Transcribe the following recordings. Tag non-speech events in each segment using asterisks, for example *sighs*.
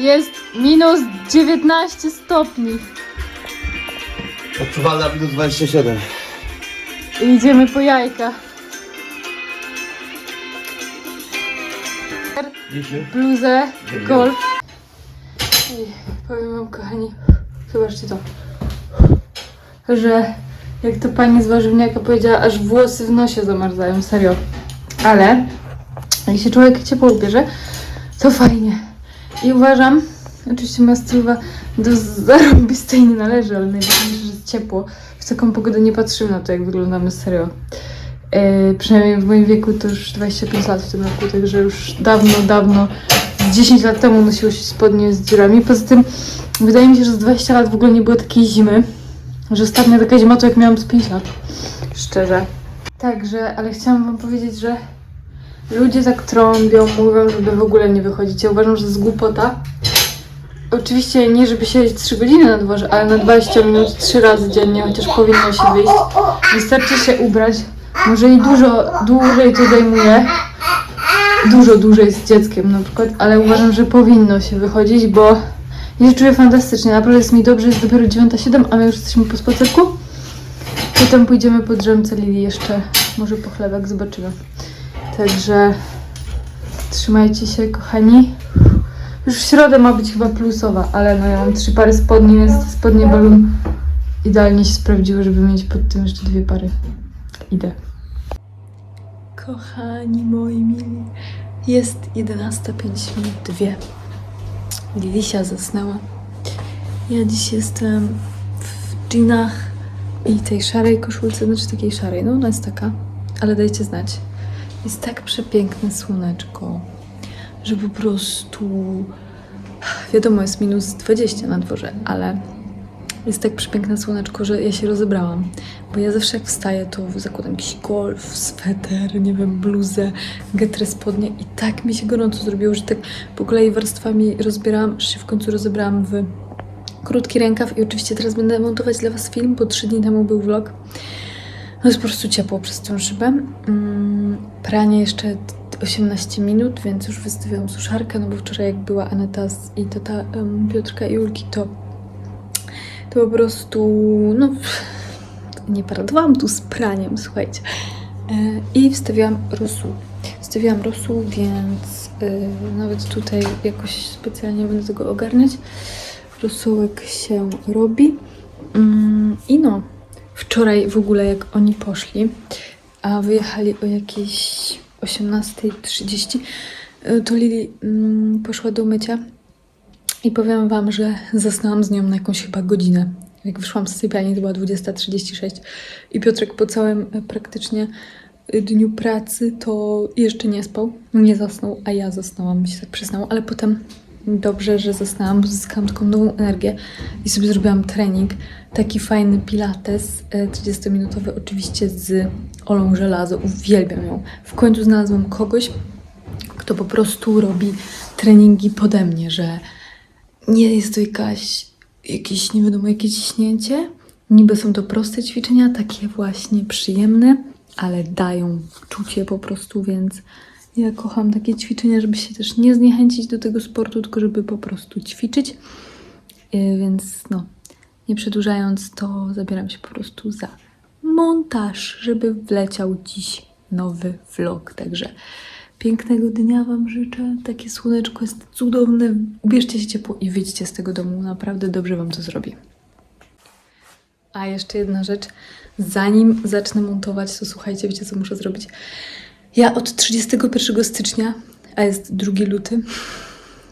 Jest minus 19 stopni. Odczuwalna minus 27. I idziemy po jajka. Bluzę, golf. I powiem wam, kochani, zobaczcie to, że jak to pani z warzywniaka powiedziała, aż włosy w nosie zamarzają, serio. Ale jak się człowiek ciepło ubierze, to fajnie. I uważam, oczywiście moja stylowa do zarąbistej nie należy, ale najważniejsze, że jest ciepło. W taką pogodę nie patrzymy na to, jak wyglądamy serio. Yy, przynajmniej w moim wieku to już 25 lat w tym roku, także już dawno, dawno, z 10 lat temu nosiło się spodnie z dziurami. Poza tym wydaje mi się, że z 20 lat w ogóle nie było takiej zimy, że ostatnia taka zima to jak miałam z 5 lat. Szczerze. Także, ale chciałam wam powiedzieć, że ludzie tak trąbią, mówią, żeby w ogóle nie wychodzić. Ja uważam, że to jest głupota. Oczywiście nie, żeby siedzieć 3 godziny na dworze, ale na 20 minut 3 razy dziennie, chociaż powinno się wyjść. Wystarczy się ubrać. Może i dużo dłużej to zajmuje. Dużo dłużej z dzieckiem na przykład, ale uważam, że powinno się wychodzić, bo ja się czuję fantastycznie. Naprawdę jest mi dobrze, jest dopiero 9.07, a my już jesteśmy po spacerku. Potem pójdziemy po drzemce Lili jeszcze, może po chlebek, zobaczymy. Także trzymajcie się, kochani. Już w środę ma być chyba plusowa, ale no ja mam trzy pary spodni, więc spodnie balon idealnie się sprawdziły, żeby mieć pod tym jeszcze dwie pary. Idę. Kochani moi mili, jest 11.05 minut 2. Lilisia zasnęła. Ja dziś jestem w jeanach i tej szarej koszulce, znaczy takiej szarej, no ona jest taka, ale dajcie znać. Jest tak przepiękne słoneczko, że po prostu wiadomo jest minus 20 na dworze, ale jest tak przepiękne słoneczko, że ja się rozebrałam. Bo ja zawsze jak wstaję, to zakładam jakiś golf, sweter, nie wiem, bluzę, getrę spodnie i tak mi się gorąco zrobiło, że tak po kolei warstwami rozbierałam, aż się w końcu rozebrałam w krótki rękaw i oczywiście teraz będę montować dla Was film, bo trzy dni temu był vlog. No jest po prostu ciepło przez tę szybę. Mm, pranie jeszcze 18 minut, więc już wystawiłam suszarkę, no bo wczoraj jak była Aneta i tata um, Piotrka i Julki, to to po prostu, no, *laughs* nie paradowałam tu z praniem, słuchajcie. E, I wstawiłam rosół. Wstawiłam rosół, więc e, nawet tutaj jakoś specjalnie będę tego ogarniać. Rosołek się robi. Mm, I no, wczoraj w ogóle jak oni poszli, a wyjechali o jakieś 18.30, e, to Lili mm, poszła do mycia i powiem Wam, że zasnęłam z nią na jakąś chyba godzinę. Jak wyszłam z sypialni, to była 20.36 i Piotrek po całym e, praktycznie e, dniu pracy to jeszcze nie spał, nie zasnął, a ja zasnęłam, mi się tak przysnęło, ale potem dobrze, że zasnęłam, bo zyskałam taką nową energię i sobie zrobiłam trening, taki fajny pilates, e, 30-minutowy oczywiście z Olą Żelazo, uwielbiam ją. W końcu znalazłam kogoś, kto po prostu robi treningi pode mnie, że nie jest to jakaś, jakieś nie wiadomo jakie ciśnięcie. Niby są to proste ćwiczenia, takie właśnie przyjemne, ale dają czucie po prostu, więc ja kocham takie ćwiczenia, żeby się też nie zniechęcić do tego sportu, tylko żeby po prostu ćwiczyć. Yy, Więc no, nie przedłużając, to zabieram się po prostu za montaż, żeby wleciał dziś nowy vlog. Także pięknego dnia Wam życzę. Takie słoneczko jest cudowne. Ubierzcie się ciepło i wyjdźcie z tego domu. Naprawdę dobrze Wam to zrobi. A jeszcze jedna rzecz. Zanim zacznę montować, to słuchajcie, wiecie co muszę zrobić? Ja od 31 stycznia, a jest 2 luty,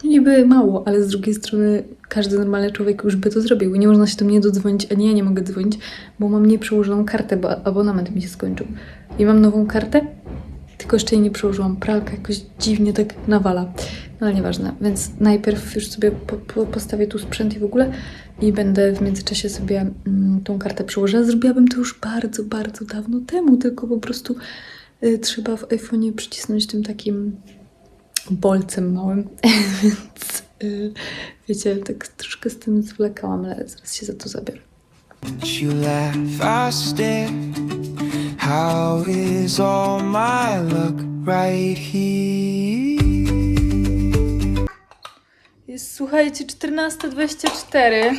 niby mało, ale z drugiej strony każdy normalny człowiek już by to zrobił. Nie można się do mnie dodzwonić, ani ja nie mogę dzwonić, bo mam nieprzełożoną kartę, bo abonament mi się skończył. I mam nową kartę, tylko jeszcze jej nie przełożyłam. Pralka jakoś dziwnie tak nawala. No ale nieważne. Więc najpierw już sobie po, po, postawię tu sprzęt i w ogóle i będę w międzyczasie sobie mm, tą kartę przełożyła. Zrobiłabym to już bardzo, bardzo dawno temu, tylko po prostu trzeba w iPhone'ie przycisnąć tym takim bolcem małym. *laughs* Więc y, wiecie, tak troszkę z tym zwlekałam, ale zaraz się za to zabiorę. You laugh, I stare. How is all my luck right here? Jest, słuchajcie, 14.24,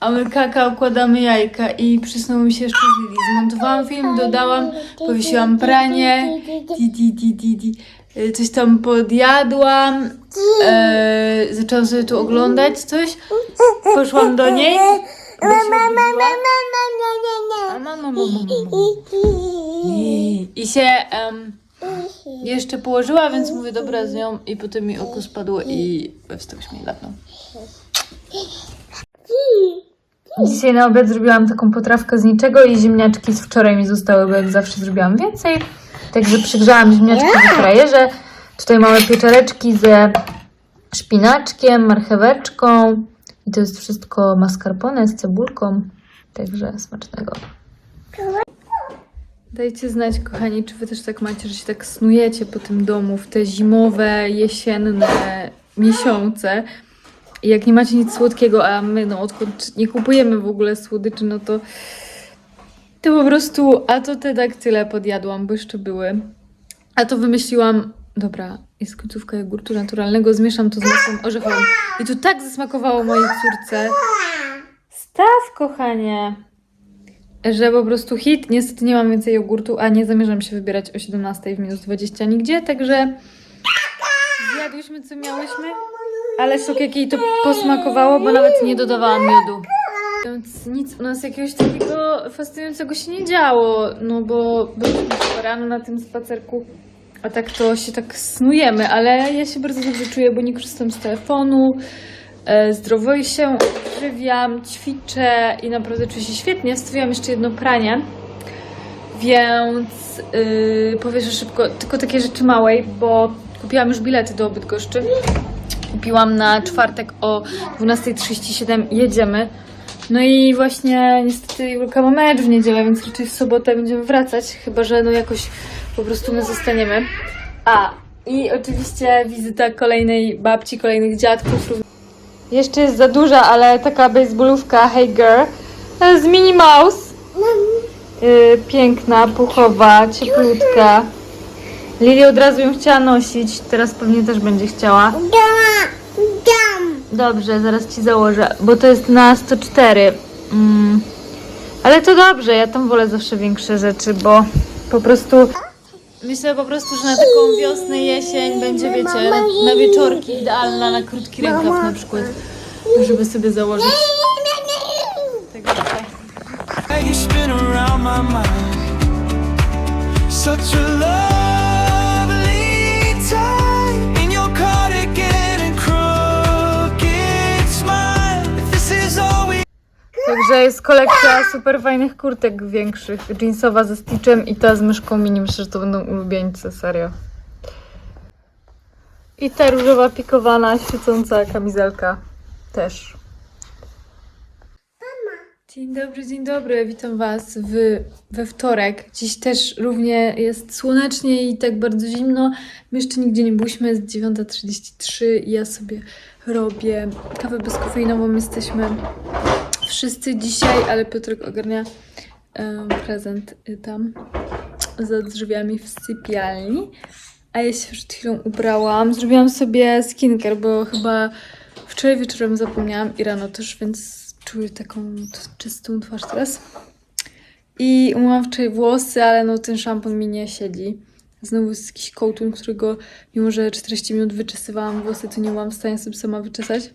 a my kaka układamy jajka i przysnął mi się jeszcze z Lili. Zmontowałam film, dodałam, powiesiłam pranie, di, di, di, di, di. Y, coś tam podjadłam, e, zaczęłam sobie tu oglądać coś, poszłam do niej, mama, mama, mama. I, się jeszcze położyła, więc mówię dobra z nią i potem mi oko spadło i wstał mi latną. Dzisiaj na obiad zrobiłam taką potrawkę z niczego i ziemniaczki z wczoraj mi zostały, bo jak zawsze zrobiłam więcej. Także przygrzałam ziemniaczki w frajerze. Tutaj mamy pieczareczki ze szpinaczkiem, marcheweczką i to jest wszystko mascarpone z cebulką. Także smacznego. Dajcie znać, kochani, czy wy też tak macie, że się tak snujecie po tym domu w te zimowe, jesienne miesiące. Jak nie macie nic słodkiego, a my, no, odkąd nie kupujemy w ogóle słodyczy, no to to po prostu, a to te daktyle podjadłam, bo jeszcze były. A to wymyśliłam, dobra, jest końcówka jogurtu naturalnego, zmieszam to z masłem orzechowym. I to tak zasmakowało mojej córce. Staw, kochanie że po prostu hit. Niestety nie mam więcej jogurtu, a nie zamierzam się wybierać o 17 w minus 20 nigdzie, także zjadłyśmy co miałyśmy, ale szok jak jej to posmakowało, bo nawet nie dodawałam miodu. Więc nic u nas jakiegoś takiego fascynującego się nie działo, no bo byliśmy rano na tym spacerku, a tak to się tak snujemy, ale ja się bardzo dobrze czuję, bo nie korzystam z telefonu, e, zdrowo się odżywiam, ćwiczę i naprawdę czuję się świetnie. Wstawiłam jeszcze jedno pranie, więc yy, szybko, tylko takie rzeczy małej, bo kupiłam już bilety do Bydgoszczy. Kupiłam na czwartek o 12.37 jedziemy. No i właśnie niestety Julka ma mecz w niedzielę, więc raczej w sobotę będziemy wracać, chyba że no jakoś po prostu my zostaniemy. A, i oczywiście wizyta kolejnej babci, kolejnych dziadków. Jeszcze jest za duża, ale taka baseballówka Hey Girl z Minnie Mouse. Y, piękna, puchowa, cieplutka. Lili od razu ją chciała nosić, teraz pewnie też będzie chciała. Dobrze, zaraz ci założę, bo to jest na 104. Mm. Ale to dobrze, ja tam wolę zawsze większe rzeczy, bo po prostu. Myślę po prostu, że na taką wiosnę, jesień będzie, wiecie, na, na wieczorki idealna, na krótki rękaw na przykład, żeby sobie założyć. Także tak. Także jest kolekcja super fajnych kurtek większych. Jeansowa ze Stitchem i ta z myszką mini. Myślę, że to będą ulubieńcy, serio. I ta różowa pikowana, świecąca kamizelka też. Dzień dobry, dzień dobry. Witam Was w, we wtorek. Dziś też równie jest słonecznie i tak bardzo zimno. My jeszcze nigdzie nie byliśmy, jest 9.33 i ja sobie robię kawę bezkofeinową. Jesteśmy wszyscy dzisiaj, ale Piotrek ogarnia em, prezent y, tam za drzwiami w sypialni. A ja się przed chwilą ubrałam. Zrobiłam sobie skincare, bo chyba wczoraj wieczorem zapomniałam i rano też, więc czuję taką czystą twarz teraz. I umyłam wczoraj włosy, ale no ten szampon mi nie siedzi. Znowu jest jakiś kołtun, którego mimo, że 40 minut wyczesywałam włosy, to nie byłam w stanie sobie sama wyczesać.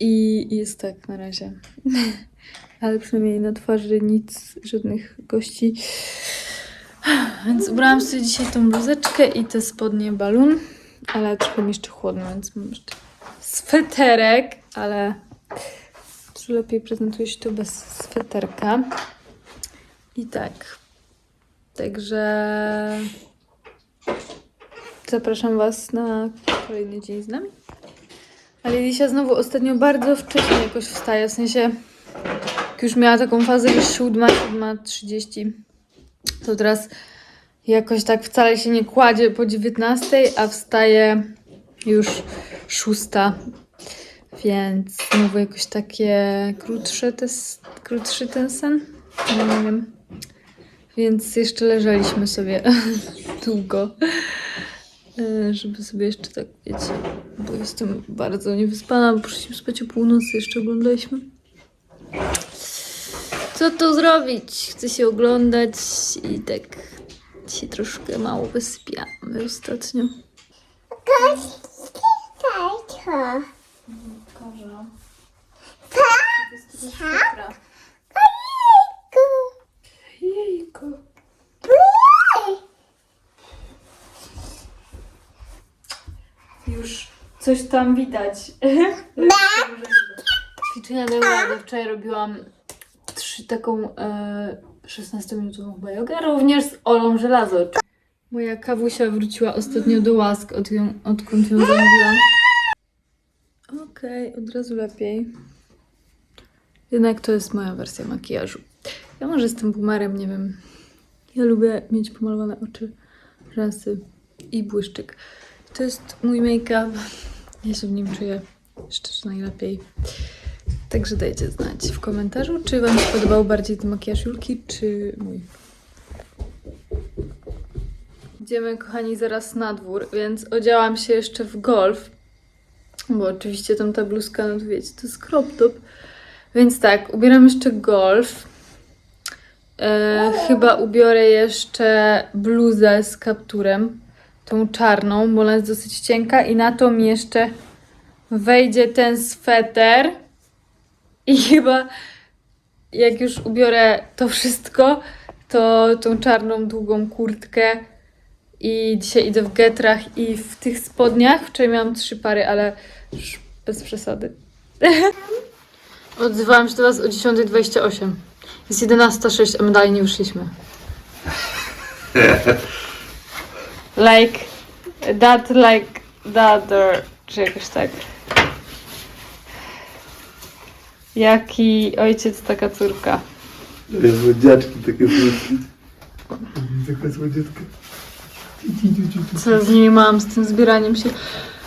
I jest tak na razie. *laughs* Ale przynajmniej na twarzy nic, żadnych gości. *sighs* Więc ubrałam sobie dzisiaj tą bluzeczkę i te spodnie balun, ale trochę mi jeszcze chłodno, więc mam jeszcze sweterek, ale dużo lepiej prezentuje się to bez sweterka. I tak. Także zapraszam Was na kolejny dzień z nami. Ale Lisia znowu ostatnio bardzo wcześnie jakoś wstaje, w sensie już miała taką fazę, że 7, 7.30, to teraz jakoś tak wcale się nie kładzie po 19, a wstaje już 6. Więc znowu jakoś takie krótsze te, krótszy ten sen. Nie wiem. Więc jeszcze leżeliśmy sobie *laughs* długo. E, żeby sobie jeszcze tak, wiecie, bo jestem bardzo niewyspana, bo poszliśmy spać o północy, jeszcze oglądaliśmy. Co tu zrobić? Chcę się oglądać i tak się troszkę mało wysypiamy ostatnio. Tato. Jejku. Już coś tam widać. *laughs* Ćwiczenia dały radę. Wczoraj robiłam trzy, taką e, 16-minutową chyba jogę, również z Olą Żelazo. Moja kawusia wróciła ostatnio do łask, od ją, odkąd ją zamówiłam. Okej, od razu lepiej. Jednak to jest moja wersja makijażu. Ja może jestem boomerem, nie wiem. Ja lubię mieć pomalowane oczy, rzęsy i błyszczyk. To jest mój make-up. Ja się w nim czuję szczerze najlepiej. Także dajcie znać w komentarzu, czy Wam się podobał bardziej ten makijaż Julki, czy mój. Idziemy, kochani, zaraz na dwór, więc odziałam się jeszcze w golf. Bo oczywiście tam ta bluzka, no to wiecie, to jest crop top. Więc tak, ubieram jeszcze golf. E, chyba ubiorę jeszcze bluzę z kapturem. Tą czarną, bo ona jest dosyć cienka. I na to mi jeszcze wejdzie ten sweter. I chyba jak już ubiorę to wszystko, to tą czarną, długą kurtkę. I dzisiaj idę w getrach i w tych spodniach. Wczoraj miałam trzy pary, ale już bez przesady. *laughs* Odzywałam się do Was o 10.28. Jest 11.06, a my dalej nie wyszliśmy. *laughs* like that, like the other, czy jakoś tak. Jaki ojciec, taka córka. Słodziaczki takie słodkie. Taka słodziutka. Co ja z nimi mam, z tym zbieraniem się.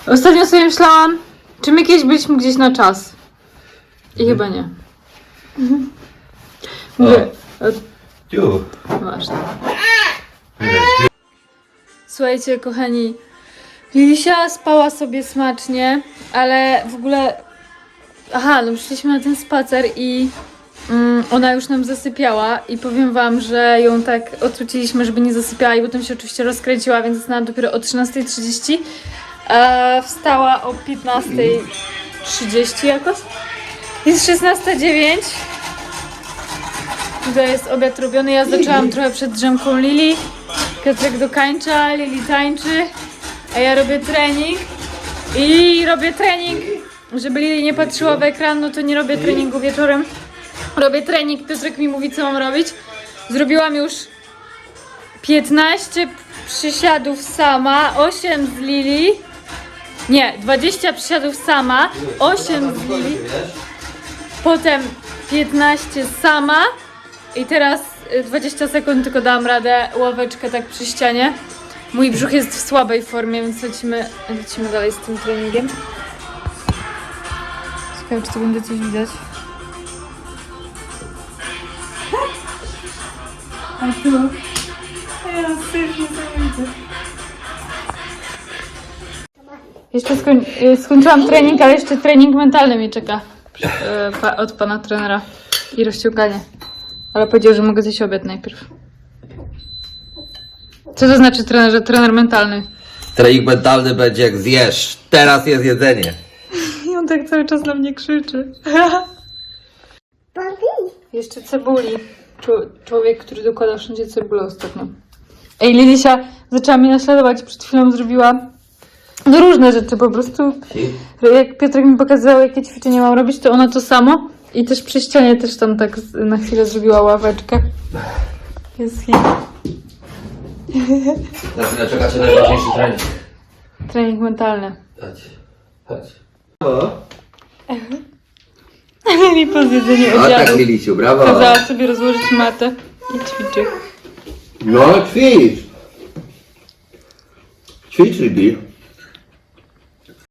Ostatnio sobie myślałam, czy my kiedyś byliśmy gdzieś na czas. I chyba nie. Mówię, Ciu. Ważne. Słuchajcie, kochani, Lilisia spała sobie smacznie, ale w ogóle. Aha, no przyszliśmy na ten spacer i mm, ona już nam zasypiała i powiem wam, że ją tak odrzuciliśmy, żeby nie zasypiała i potem się oczywiście rozkręciła, więc zasnęła dopiero o 13.30. A wstała o 15.30 jakoś. Jest 16.09. Tutaj jest obiad robiony. Ja zaczęłam trochę przed drzemką Lili. Piotrek dokańcza, Lili tańczy, a ja robię trening. I robię trening, żeby Lili nie patrzyła w ekran, no to nie robię treningu wieczorem. Robię trening, Piotrek mi mówi, co mam robić. Zrobiłam już 15 przysiadów sama, 8 z Lili. Nie, 20 przysiadów sama, 8 z Lili. Potem 15 sama. I teraz y, 20 sekund tylko dałam radę ławeczkę tak przy ścianie. Mój brzuch jest w słabej formie, więc lecimy, lecimy dalej z tym treningiem. Ciekawe, czy tu będzie coś widać. A tu? Ja, serdecznie Jeszcze skoń, y, skończyłam trening, ale jeszcze trening mentalny mnie czeka *laughs* y, pa, od pana trenera i rozciąganie. Ale powiedział, że mogę zjeść obiad najpierw. Co to znaczy trener, że trener mentalny? Trening mentalny będzie jak zjesz. Teraz jest jedzenie. *laughs* I on tak cały czas na mnie krzyczy. Jeszcze cebuli. Człowiek, który dokładał wszędzie cebulę ostatnio. Ej, Lilisia zaczęła mnie naśladować. Przed chwilą zrobiła no różne rzeczy po prostu. Jak Piotrek mi pokazał, jakie ćwiczenie mam robić, to ona to samo. I też przy ścianie też tam tak z- na chwilę zrobiła ławeczkę. Jest hit. Na chwilę czekacie najważniejszy trening. Trening mentalny. Chodź. Chodź. Lili *laughs* po zjedzeniu o tak Lilisiu, brawo. kazała sobie rozłożyć matę i ćwiczy. No ćwicz. Ćwicz Lili.